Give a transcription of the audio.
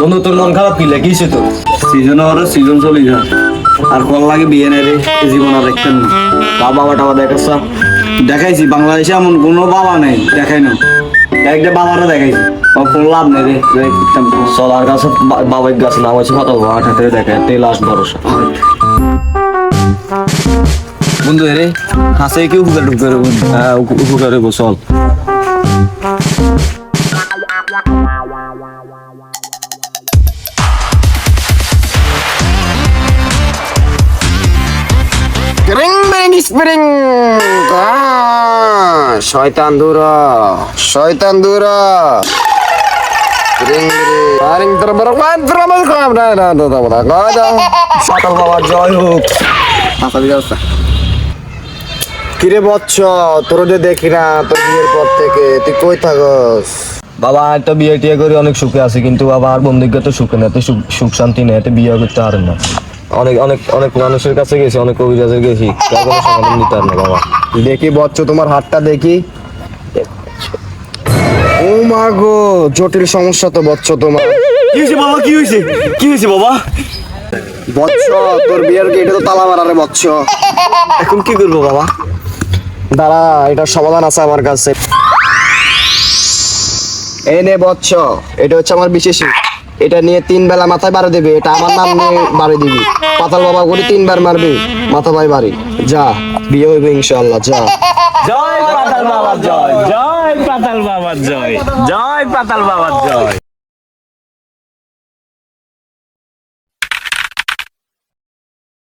বন্ধু তোর মন খারাপ কি? লেগেছে তোর সিজন ওর সিজন চলে যা আর কল লাগে বিয়ে নেই রে জীবন আর দেখতেন না তা বাবা টাবা দেখাচ্ছ দেখাইছি বাংলাদেশে এমন কোনো বাবা নেই দেখাই না একটা বাবারও দেখাইছি। রে চল আর কাছে বা- বাবার গাছে নাম আছে ফাতাল বাবা হাতে দেখায় তেল আস ভরসা। বন্ধু রে হাসে কি উপকার উপকার চল না না না না না ফাতাল বাবার জয় হোক কিরে বচ্চ তোর যে দেখি না তোর বিয়ের পর থেকে তুই কই থাকস বাবা আর তো বিয়ে টিয়ে করে অনেক সুখে আছে কিন্তু বাবা আর বন্ধুকে তো সুখে নেই সুখ সুখ শান্তি নেই এতে বিয়ে করতে পারেন না অনেক অনেক অনেক মানুষের কাছে গেছি অনেক কবিরাজের গেছি। কেউ কোনো সমাধান দিতে পারে না বাবা। দেখি বচ্চ তোমার হাতটা দেখি। ও মা গো জটিল সমস্যা তো বচ্চ তোমার। কি হয়েছে বাবা কি হয়েছে? কি হয়েছে বাবা? বচ্চ তোর বিয়ের গেটে তো তালা মারারে বচ্চ। এখন কি করব বাবা? দাঁড়া এটার সমাধান আছে আমার কাছে। এই নে বচ্চ এটা হচ্ছে আমার বিশেষ। এটা নিয়ে তিন বেলা মাথায় বাড়ি দিবি, এটা আমার নাম নিয়ে বাড়ি দিবি। পাতাল বাবা করে তিনবার মারবি, মাথা ভাই বাড়ি। যা, বিয়ে হইবে ইনশাল্লাহ যা। জয় পাতাল বাবার জয় জয় পাতাল বাবার জয় জয় পাতাল বাবার জয়।